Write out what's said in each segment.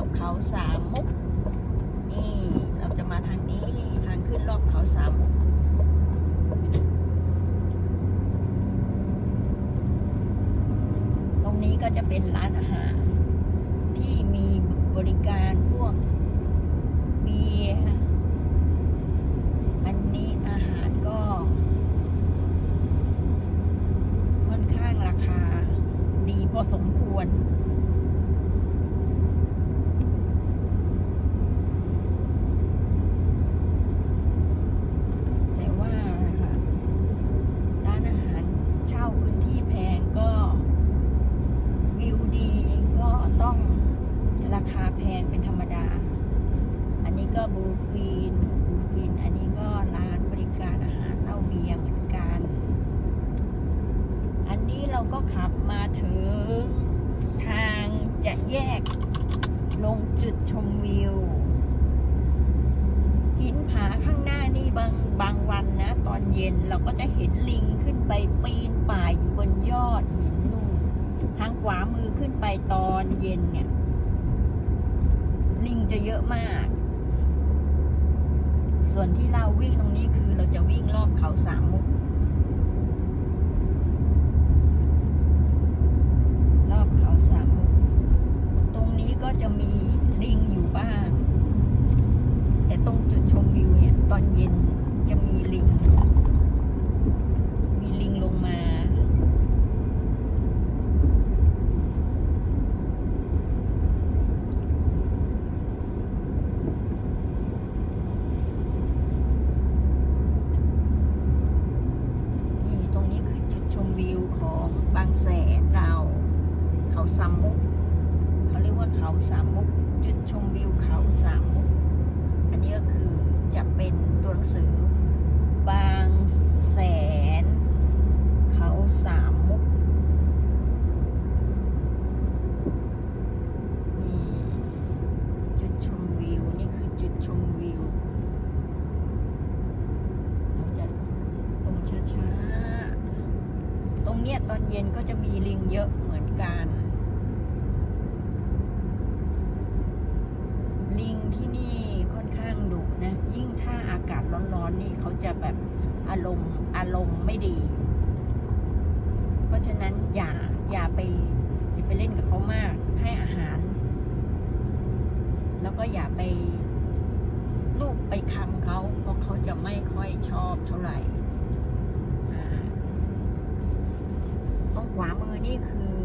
อบเขาสามมุก นี่เราจะมาทางนี้ทางขึ้นรอบเขาสามมุกตรงนี้ก็จะเป็นร้านอาหาร ที่มีบริการพวกเบียร์อันนี้อาหารก็ ค่อนข้างราคา ดีพอสมควร แต่ว่านะคะร้านอาหารเช่าพื้นที่แพงก็วิวดีก็ต้องราคาแพงเป็นธรรมดา อันนี้ ก็บูฟีนบูฟีนอันนี้ก็ร้านบริการอาหารเหล้าเบียร์เหมือนกัน อันนี้เราก็ขับมาถึงทางจะแยกลงจุดชมวิว หินผาข้างหน้านี่บางบางวันนะ ตอนเย็นเราก็จะเห็นลิงขึ้นไปปีนป่ายอยู่บนยอดหินนู่นทางขวามือขึ้นไปตอนเย็นเนี่ย ลิงจะเยอะมาก ส่วนที่เราวิ่งตรงนี้คือเราจะวิ่งรอบเขาสามมุก รอบเขาสามมุก ตรงนี้ก็จะมีลิงอยู่บ้าง แต่ตรงจุดชมวิวเนี่ย ตอนเย็นจะมีลิง มีลิงลงมา นี่ตรงนี้คือจุดชม วิวของบางแสนเรา เขาสามมุก เขาเรียกว่าเขาสามมุก จุดชมวิวเขาสามมุก อันนี้ก็คือจะเป็นตัวหนังสือบางแสน เขาสามมุกนี่จุดชมวิว นี่คือจุดชมวิว เราจะลงช้าๆ เนี้ยตอนเย็นก็จะมีลิงเยอะเหมือนกัน ลิงที่นี่ค่อนข้างดุนะ ยิ่งถ้าอากาศร้อนๆนี่เขาจะแบบอารมณ์อารมณ์ไม่ดี เพราะฉะนั้นอย่าอย่าไปอย่าไปเล่นกับเขามากให้อาหาร แล้วก็อย่าไปลูบไปคำเขาเพราะเขาจะไม่ค่อยชอบเท่าไหร่อ่าตรงข วามือนี่คือ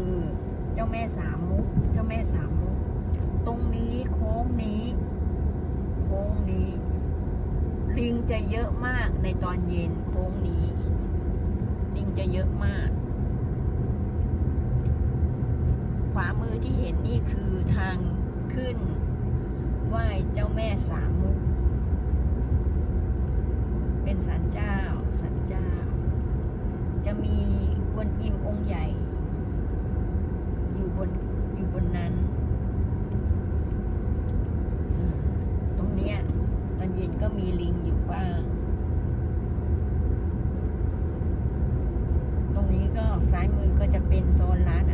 เจ้าแม่สามมุก เจ้าแม่สามมุก ตรงนี้โค้งนี้ โค้งนี้ ลิงจะเยอะมากในตอนเย็นโค้งนี้ ลิงจะเยอะมาก ขวามือที่เห็นนี่คือทางขึ้นไหว้เจ้าแม่สามมุก เป็นสันเจ้าสันเจ้า จะมี กวนอิมองค์ใหญ่ อยู่บนอยู่บนนั้น ตรงเนี้ย ตอนเย็นก็มีลิงอยู่บ้าง ตรงนี้ก็ซ้ายมือก็จะเป็นโซนร้าน